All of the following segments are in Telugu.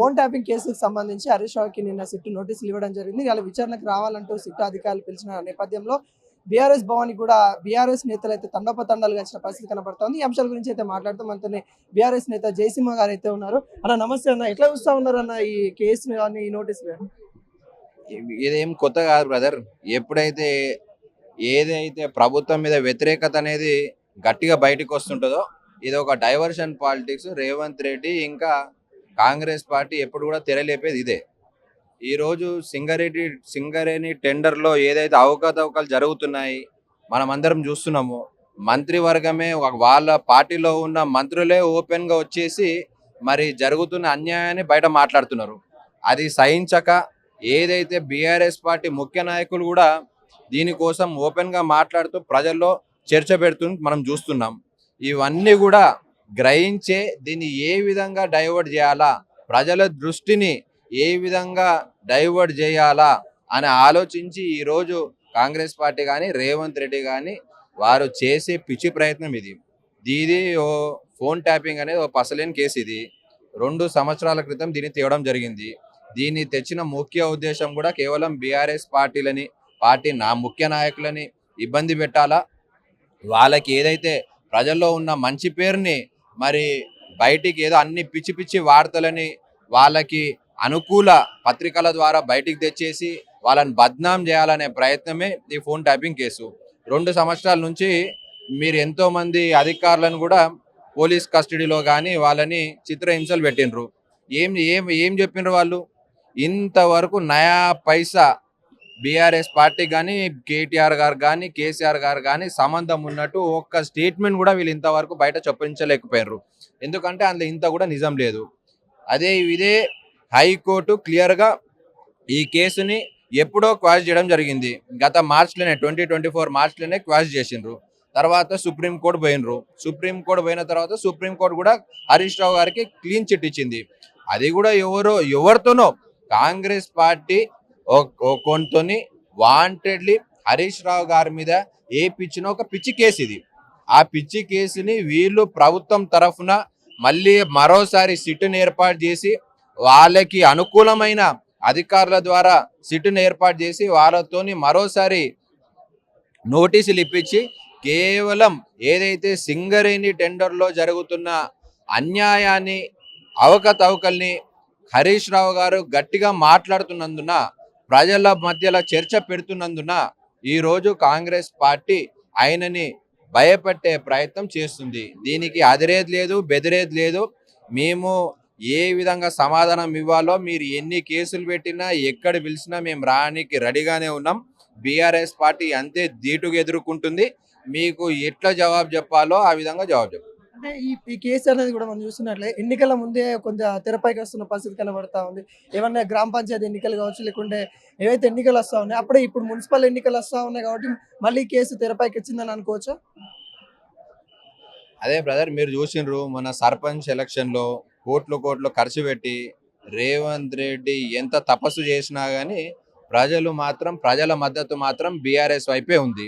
ఫోన్ ట్యాపింగ్ కేసుకు సంబంధించి హరీష్ రావుకి నిన్న సిట్ నోటీసులు ఇవ్వడం జరిగింది. ఇలా విచారణకు రావాలంటూ సిట్ అధికారులు పిలిచిన నేపథ్యంలో బీఆర్ఎస్ భవన్ కూడా బీఆర్ఎస్ నేతలు అయితే తండోపతండాలు వచ్చిన పరిస్థితి కనబడుతోంది. ఈ అంశాల గురించి అయితే మాట్లాడుతూ మనతోనే బీఆర్ఎస్ నేత జయసింహ గారు అయితే ఉన్నారు. అన్న నమస్తే అన్న. ఎట్లా చూస్తా ఉన్నారు అన్న ఈ కేసు కానీ ఈ నోటీసులు? ఇదేం కొత్త కాదు బ్రదర్. ఎప్పుడైతే ఏదైతే ప్రభుత్వం మీద వ్యతిరేకత అనేది గట్టిగా బయటకు వస్తుంటుందో ఇది ఒక డైవర్షన్ పాలిటిక్స్. రేవంత్ రెడ్డి ఇంకా కాంగ్రెస్ పార్టీ ఎప్పుడు కూడా తెరలేపేది ఇదే. ఈరోజు సింగరేణి సింగరేణి టెండర్లో ఏదైతే అవకతవకలు జరుగుతున్నాయి మనం అందరం చూస్తున్నాము. మంత్రివర్గమే వాళ్ళ పార్టీలో ఉన్న మంత్రులే ఓపెన్గా వచ్చేసి మరి జరుగుతున్న అన్యాయాన్ని బయట మాట్లాడుతున్నారు. అది సహించక ఏదైతే బీఆర్ఎస్ పార్టీ ముఖ్య నాయకులు కూడా దీనికోసం ఓపెన్గా మాట్లాడుతూ ప్రజల్లో చర్చ పెడుతూ మనం చూస్తున్నాం. ఇవన్నీ కూడా గ్రహించే దీన్ని ఏ విధంగా డైవర్ట్ చేయాలా? ప్రజల దృష్టిని ఏ విధంగా డైవర్ట్ చేయాలా? అని ఆలోచించి ఈరోజు కాంగ్రెస్ పార్టీ కానీ రేవంత్ రెడ్డి కానీ వారు చేసే పిచ్చి ప్రయత్నం ఇది. ఇది ఓ ఫోన్ ట్యాపింగ్ అనేది ఓ పసలేని కేసు ఇది. రెండు సంవత్సరాల క్రితం దీన్ని తేవడం జరిగింది. దీన్ని తెచ్చిన ముఖ్య ఉద్దేశం కూడా కేవలం బీఆర్ఎస్ పార్టీలని పార్టీ నా ముఖ్య నాయకులని ఇబ్బంది పెట్టాలా? వాళ్ళకి ఏదైతే ప్రజల్లో ఉన్న మంచి పేరుని మరి బయటికి ఏదో అన్ని పిచ్చి పిచ్చి వార్తలని వాళ్ళకి అనుకూల పత్రికల ద్వారా బయటికి తెచ్చేసి వాళ్ళని బద్నాం చేయాలనే ప్రయత్నమే ఈ ఫోన్ ట్యాపింగ్ కేసు. రెండు సంవత్సరాల నుంచి మీరు ఎంతోమంది అధికారులను కూడా పోలీస్ కస్టడీలో కానీ వాళ్ళని చిత్రహింసలు పెట్టినరు ఏం ఏం ఏం చెప్పినారు వాళ్ళు? ఇంతవరకు నయా పైసా బీఆర్ఎస్ పార్టీ కానీ కేటీఆర్ గారు కానీ కేసీఆర్ గారు కానీ సంబంధం ఉన్నట్టు ఒక్క స్టేట్మెంట్ కూడా వీళ్ళు ఇంతవరకు బయట చొప్పించలేకపోయారు ఎందుకంటే అందులో ఇంత కూడా నిజం లేదు. అదే ఇదే హైకోర్టు క్లియర్గా ఈ కేసుని ఎప్పుడో క్వాష్ చేయడం జరిగింది. గత మార్చ్లోనే ట్వంటీ ట్వంటీ ఫోర్ మార్చ్లోనే క్వాష్ చేసిండ్రు. తర్వాత సుప్రీంకోర్టు పోయినరు సుప్రీంకోర్టు పోయిన తర్వాత సుప్రీంకోర్టు కూడా హరీష్ రావు గారికి క్లీన్ చిట్ ఇచ్చింది. అది కూడా ఎవరో ఎవరితోనో కాంగ్రెస్ పార్టీ కొంతని వాంటెడ్లీ హరీష్ రావు గారి మీద ఏ పిచ్చిన ఒక పిచ్చి కేసు ఇది. ఆ పిచ్చి కేసుని వీళ్ళు ప్రభుత్వం తరఫున మళ్ళీ మరోసారి సిట్టును ఏర్పాటు చేసి వాళ్ళకి అనుకూలమైన అధికారుల ద్వారా సిట్టును ఏర్పాటు చేసి వాళ్ళతోని మరోసారి నోటీసులు ఇప్పించి కేవలం ఏదైతే సింగరేణి టెండర్లో జరుగుతున్న అన్యాయాన్ని అవకతవకల్ని హరీష్ రావు గారు గట్టిగా మాట్లాడుతున్నందున ప్రజల మధ్యలో చర్చ పెడుతున్నందున ఈరోజు కాంగ్రెస్ పార్టీ ఆయనని భయపెట్టే ప్రయత్నం చేస్తుంది. దీనికి అదిరేది లేదు బెదిరేది లేదు. మేము ఏ విధంగా సమాధానం ఇవ్వాలో మీరు ఎన్ని కేసులు పెట్టినా ఎక్కడ పిలిచినా మేము రానికి రెడీగానే ఉన్నాం. బీఆర్ఎస్ పార్టీ అంతే ధీటుగా ఎదుర్కొంటుంది. మీకు ఎట్లా జవాబు చెప్పాలో ఆ విధంగా జవాబు చెప్పాలి అంటే ఈ ఈ కేసు అనేది కూడా మనం చూస్తున్నట్లే ఎన్నికల ముందే కొంత తెరపైకి వస్తున్న పరిస్థితి కనబడతా ఉంది. ఏమన్నా గ్రామ పంచాయతీ ఎన్నికలు కావచ్చు లేకుంటే ఏవైతే ఎన్నికలు వస్తా ఉన్నాయి అప్పుడే ఇప్పుడు మున్సిపల్ ఎన్నికలు వస్తా ఉన్నాయి కాబట్టి మళ్ళీ కేసు తెరపైకి వచ్చిందని అనుకోవచ్చా? అదే బ్రదర్ మీరు చూసిండ్రు మన సర్పంచ్ ఎలక్షన్లో కోట్లు కోట్లు ఖర్చు పెట్టి రేవంత్ రెడ్డి ఎంత తపస్సు చేసినా కానీ ప్రజలు మాత్రం ప్రజల మద్దతు మాత్రం బీఆర్ఎస్ వైపే ఉంది.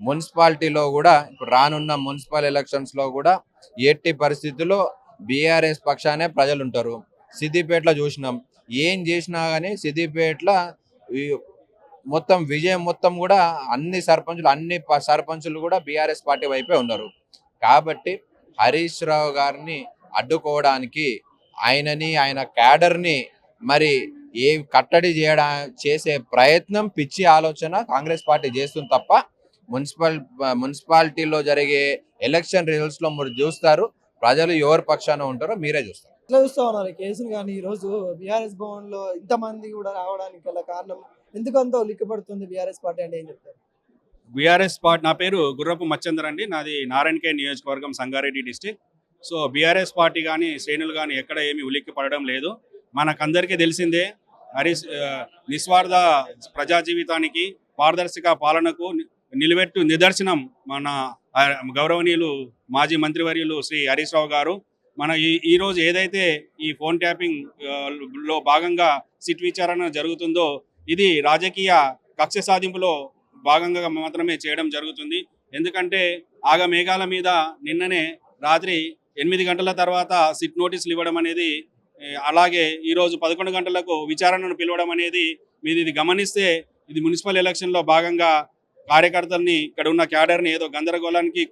మున్సిపాలిటీలో కూడా ఇప్పుడు రానున్న మున్సిపల్ ఎలక్షన్స్లో కూడా ఎట్టి పరిస్థితుల్లో బీఆర్ఎస్ పక్షానే ప్రజలు ఉంటారు సిద్దిపేటలో చూసినాం. ఏం చేసినా కానీ సిద్దిపేటలో మొత్తం విజయం మొత్తం కూడా అన్ని సర్పంచులు అన్ని ప- సర్పంచులు కూడా బీఆర్ఎస్ పార్టీ వైపే ఉన్నారు. కాబట్టి హరీష్ రావు గారిని అడ్డుకోవడానికి ఆయనని ఆయన క్యాడర్ని మరి ఏ కట్టడి చేయడా చేసే ప్రయత్నం పిచ్చి ఆలోచన కాంగ్రెస్ పార్టీ చేస్తుంది తప్ప మున్సిపల్ మున్సిపాలిటీలో జరిగే ఎలక్షన్ రిజల్ట్స్లో మీరు చూస్తారు. ప్రజలు ఎవరి పక్షాన ఉంటారో మీరే చూస్తారు. ఎట్లా చూస్తా ఉన్నారు ఈ కేసును కానీ ఈ రోజు బీఆర్ఎస్ భవన్లో ఇంతమంది కూడా రావడానికి గల కారణం ఎందుకు అంత ఉలిక్కిపడుతుంది బీఆర్ఎస్ పార్టీ అంటే ఏం చెప్తారు? బీఆర్ఎస్ పార్టీ నా పేరు గుర్రపు మచ్చందర్ అండి. నాది నారాయణకే నియోజకవర్గం Sangareddy district. So BRS party కానీ శ్రేణులు కానీ ఎక్కడ ఏమీ ఉలిక్కి పడడం లేదు. మనకందరికీ తెలిసిందే హరీష్ ఆ, నిస్వార్థ ప్రజా జీవితానికి పారదర్శక పాలనకు నిలబెట్టు నిదర్శనం మన గౌరవనీయులు మాజీ మంత్రివర్యులు శ్రీ హరీష్ రావు గారు. మన ఈ ఈరోజు ఏదైతే ఈ ఫోన్ ట్యాపింగ్లో భాగంగా సిట్ విచారణ జరుగుతుందో ఇది రాజకీయ కక్ష సాధింపులో భాగంగా మాత్రమే చేయడం జరుగుతుంది. ఎందుకంటే ఆగ మేఘాల మీద నిన్ననే రాత్రి ఎనిమిది గంటల తర్వాత సిట్ నోటీసులు ఇవ్వడం అనేది అలాగే ఈరోజు పదకొండు గంటలకు విచారణను పిలవడం అనేది మీరు ఇది గమనిస్తే ఇది మున్సిపల్ ఎలక్షన్లో భాగంగా కార్యకర్తల్ని ఇక్కడ ఉన్న క్యాడర్ని ఏదో గందరగోళానికి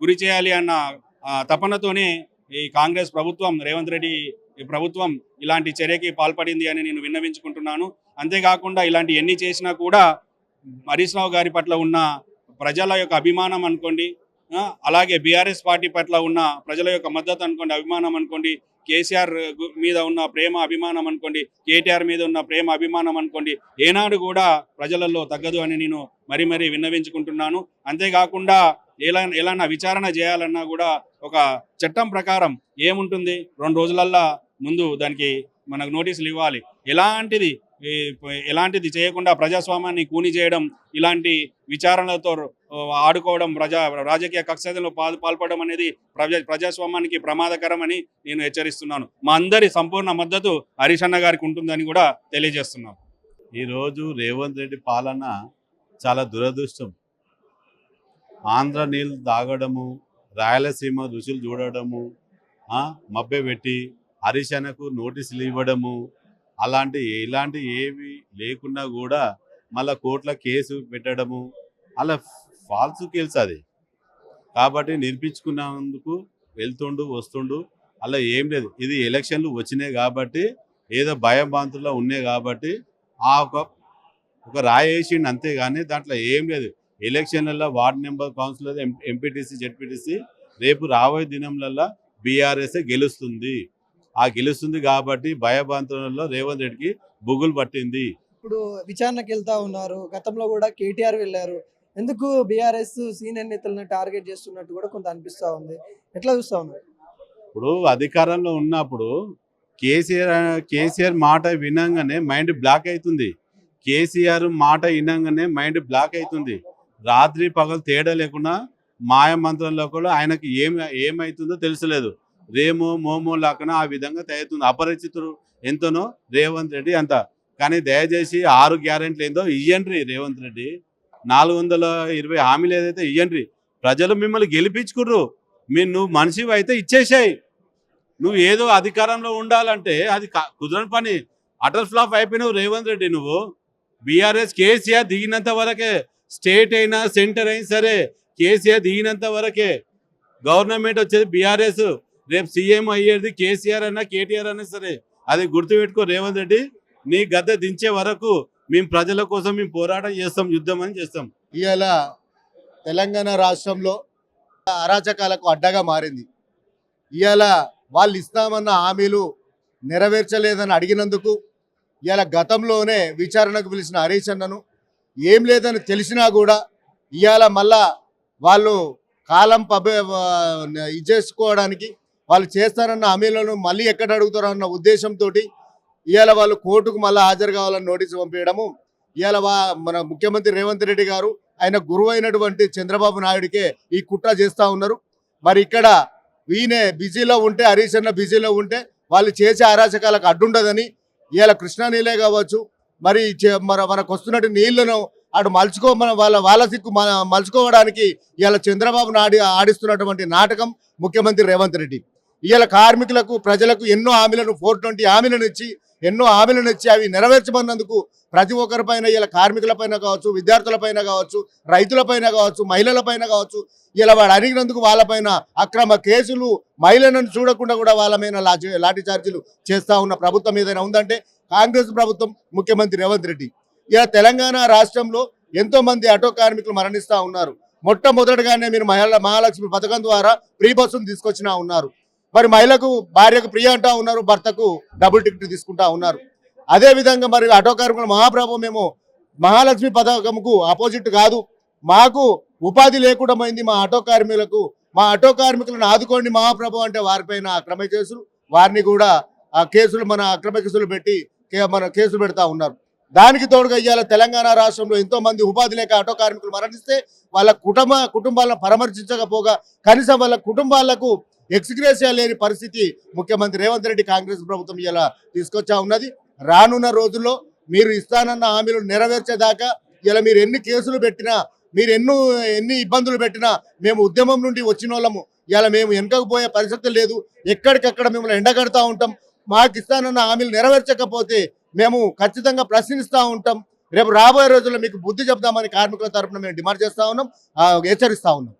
గురి చేయాలి అన్న ఆ, తపనతోనే ఈ కాంగ్రెస్ ప్రభుత్వం రేవంత్ రెడ్డి ప్రభుత్వం ఇలాంటి చర్యకి పాల్పడింది అని నేను విన్నవించుకుంటున్నాను. అంతేకాకుండా ఇలాంటి ఎన్ని చేసినా కూడా హరీష్ రావు గారి పట్ల ఉన్న ప్రజల యొక్క అభిమానం అనుకోండి అలాగే బీఆర్ఎస్ పార్టీ పట్ల ఉన్న ప్రజల యొక్క మద్దతు అనుకోండి అభిమానం అనుకోండి కేసీఆర్ మీద ఉన్న ప్రేమ అభిమానం అనుకోండి కేటీఆర్ మీద ఉన్న ప్రేమ అభిమానం అనుకోండి ఏనాడు కూడా ప్రజలలో తగ్గదు అని నేను మరీ మరీ విన్నవించుకుంటున్నాను. అంతేకాకుండా ఎలా ఎలానా విచారణ చేయాలన్నా కూడా ఒక చట్టం ప్రకారం ఏముంటుంది? రెండు రోజులల్లా ముందు దానికి మనకు నోటీసులు ఇవ్వాలి. ఎలాంటిది ఎలాంటిది చేయకుండా ప్రజాస్వామ్యాన్ని కూని చేయడం ఇలాంటి విచారణలతో ఆడుకోవడం ప్రజా రాజకీయ కక్షలో పాల్ పాల్పడడం అనేది ప్రజా ప్రజాస్వామ్యానికి ప్రమాదకరమని నేను హెచ్చరిస్తున్నాను. మా అందరి సంపూర్ణ మద్దతు హరిశన్న గారికి ఉంటుందని కూడా తెలియజేస్తున్నాం. ఈరోజు రేవంత్ రెడ్డి పాలన చాలా దురదృష్టం. ఆంధ్ర నీళ్ళు తాగడము రాయలసీమ రుచులు చూడడము ఆ, మభ్య పెట్టి హరిశనకు నోటీసులు ఇవ్వడము అలాంటి ఇలాంటి ఏవి లేకుండా కూడా మళ్ళా కోర్టుల కేసు పెట్టడము అలా ఫాల్స్ కేసు అది. కాబట్టి నిర్పించుకున్నందుకు వెళ్తుండు వస్తుండు అలా ఏం లేదు. ఇది ఎలక్షన్లు వచ్చినాయి కాబట్టి ఏదో భయం బాంతుల్లో ఉన్నాయి కాబట్టి ఆ ఒక ఒక రాయి వేసిండు అంతే కానీ దాంట్లో ఏం లేదు. ఎలక్షన్లలో ward number councillor MPTC ZPTC రేపు రాబోయే దినంలలో బీఆర్ఎస్ గెలుస్తుంది. ఆ గెలుస్తుంది కాబట్టి భయభ్రాంతులలో రేవంత్ రెడ్డికి బుగులు పట్టింది. ఇప్పుడు విచారణకు వెళ్తా ఉన్నారు. గతంలో కూడా కేటీఆర్ వెళ్ళారు. ఎందుకు బీఆర్ఎస్ సీనియర్ నేతలను టార్గెట్ చేస్తున్నట్టు కూడా కొంత అనిపిస్తా ఉంది. ఎట్లా చూస్తా ఉన్నారు? ఇప్పుడు అధికారంలో ఉన్నప్పుడు కేసీఆర్ కేసీఆర్ మాట వినంగానే మైండ్ బ్లాక్ అవుతుంది. కేసీఆర్ మాట వినంగానే మైండ్ బ్లాక్ అవుతుంది. రాత్రి పగలు తేడా లేకుండా మాయ మంత్రంలో కూడా ఆయనకి ఏం ఏమైతుందో తెలుసలేదు. రేమో మోమో లాకన ఆ విధంగా తయారుతుంది అపరిచితుడు ఎంతనో రేవంత్ రెడ్డి అంత. కానీ దయచేసి ఆరు గ్యారెంట్లు ఏందో ఇయ్యండ్రి రేవంత్ రెడ్డి. నాలుగు వందల ఇరవై హామీలు ఏదైతే ఇయ్యండ్రి ప్రజలు మిమ్మల్ని గెలిపించుకుర్రు. మీరు నువ్వు మనిషివి అయితే ఇచ్చేసాయి. నువ్వు ఏదో అధికారంలో ఉండాలంటే అది కా- కుదరని పని. అటల్ ఫ్లాప్ అయిపోయినావు రేవంత్ రెడ్డి నువ్వు. బీఆర్ఎస్ కేసీఆర్ దిగినంత వరకే స్టేట్ అయినా సెంటర్ అయినా సరే కేసీఆర్ దిగినంత వరకే. గవర్నమెంట్ వచ్చేది బీఆర్ఎస్. రేపు సీఎం అయ్యేది కేసీఆర్ అన్నా కేటీఆర్ అన్నా సరే. అది గుర్తుపెట్టుకో రేవంత్ రెడ్డి నీ గద్దె దించే వరకు మేము ప్రజల కోసం మేము పోరాటం చేస్తాం యుద్ధం అని చేస్తాం. ఇవాళ తెలంగాణ రాష్ట్రంలో అరాచకాలకు అడ్డగా మారింది. ఇవాళ వాళ్ళు ఇస్తామన్న హామీలు నెరవేర్చలేదని అడిగినందుకు ఇవాళ గతంలోనే విచారణకు పిలిచిన హరీష్ అన్నను ఏం లేదని తెలిసినా కూడా ఇవాళ మళ్ళా వాళ్ళు కాలం పబ ఇది చేసుకోవడానికి వాళ్ళు చేస్తారన్న హామీలను మళ్ళీ ఎక్కడ అడుగుతారన్న ఉద్దేశంతో ఇవాళ వాళ్ళు కోర్టుకు మళ్ళీ హాజరు కావాలని నోటీసు పంపించడము. ఇవాళ వా- మన ముఖ్యమంత్రి రేవంత్ రెడ్డి గారు ఆయన గురువైనటువంటి చంద్రబాబు నాయుడికే ఈ కుట్ర చేస్తా ఉన్నారు. మరి ఇక్కడ ఈయన బిజీలో ఉంటే హరీష్ అన్న బిజీలో ఉంటే వాళ్ళు చేసే అరాచకాలకు అడ్డుండదని ఇవాళ కృష్ణా నీళ్ళే కావచ్చు మరి చే- మన మనకు వస్తున్నట్టు నీళ్ళను అటు మలుచుకో మన వాళ్ళ వాళ్ళ సిక్కు మ మలుచుకోవడానికి ఇవాళ చంద్రబాబు నాయుడు ఆడిస్తున్నటువంటి నాటకం ముఖ్యమంత్రి రేవంత్ రెడ్డి. ఇవాళ కార్మికులకు ప్రజలకు ఎన్నో హామీలను ఫోర్ ట్వంటీ హామీలను ఇచ్చి ఎన్నో హామీలను ఇచ్చి అవి నెరవేర్చమన్నందుకు ప్రతి ఒక్కరిపైన ఇలా కార్మికులపైన కావచ్చు విద్యార్థులపైన కావచ్చు రైతులపైన కావచ్చు మహిళలపైన కావచ్చు ఇలా వాడు అడిగినందుకు వాళ్ళపైన అక్రమ కేసులు మహిళలను చూడకుండా కూడా వాళ్ళ మీద లాఠీ లాఠీ చేస్తూ ఉన్న ప్రభుత్వం ఏదైనా ఉందంటే కాంగ్రెస్ ప్రభుత్వం ముఖ్యమంత్రి రేవంత్ రెడ్డి. ఇలా తెలంగాణ రాష్ట్రంలో ఎంతో మంది ఆటో కార్మికులు మరణిస్తూ ఉన్నారు. మొట్టమొదటిగానే మీరు మహిళ మహాలక్ష్మి పథకం ద్వారా ఫ్రీ బస్సును తీసుకొచ్చినా ఉన్నారు. మరి మహిళకు భార్యకు ప్రియ అంటా ఉన్నారు భర్తకు డబుల్ టికెట్ తీసుకుంటా ఉన్నారు. అదే విధంగా మరి ఆటో కార్మికుల మహాప్రభు మేము మహాలక్ష్మి పథకంకు ఆపోజిట్ కాదు. మాకు ఉపాధి లేకుండా పోయింది మా ఆటో కార్మికులకు. మా ఆటో కార్మికులను ఆదుకోండి మహాప్రభు అంటే వారిపైన అక్రమ కేసులు వారిని కూడా ఆ కేసులు మన అక్రమ కేసులు పెట్టి మన కేసులు పెడతా ఉన్నారు. దానికి తోడుగా ఇవాళ తెలంగాణ రాష్ట్రంలో ఎంతో మంది ఉపాధి లేక ఆటో కార్మికులు మరణిస్తే వాళ్ళ కుటుంబ కుటుంబాలను పరామర్శించకపోగా కనీసం వాళ్ళ కుటుంబాలకు ఎక్స్గ్రేసియా లేని పరిస్థితి ముఖ్యమంత్రి రేవంత్ రెడ్డి కాంగ్రెస్ ప్రభుత్వం ఇలా తీసుకొచ్చా ఉన్నది? రానున్న రోజుల్లో మీరు ఇస్తానన్న హామీలు నెరవేర్చేదాకా ఇలా మీరు ఎన్ని కేసులు పెట్టినా మీరు ఎన్నో ఎన్ని ఇబ్బందులు పెట్టినా మేము ఉద్యమం నుండి వచ్చిన వాళ్ళము ఇలా మేము వెనకకుపోయే పరిస్థితి లేదు. ఎక్కడికక్కడ మిమ్మల్ని ఎండగడతా ఉంటాం. మాకు ఇస్తానన్న హామీలు నెరవేర్చకపోతే మేము ఖచ్చితంగా ప్రశ్నిస్తూ ఉంటాం. రేపు రాబోయే రోజుల్లో మీకు బుద్ధి చెప్తామని కార్మికుల తరపున మేము డిమాండ్ చేస్తూ ఉన్నాం. ఆ, హెచ్చరిస్తా ఉన్నాం.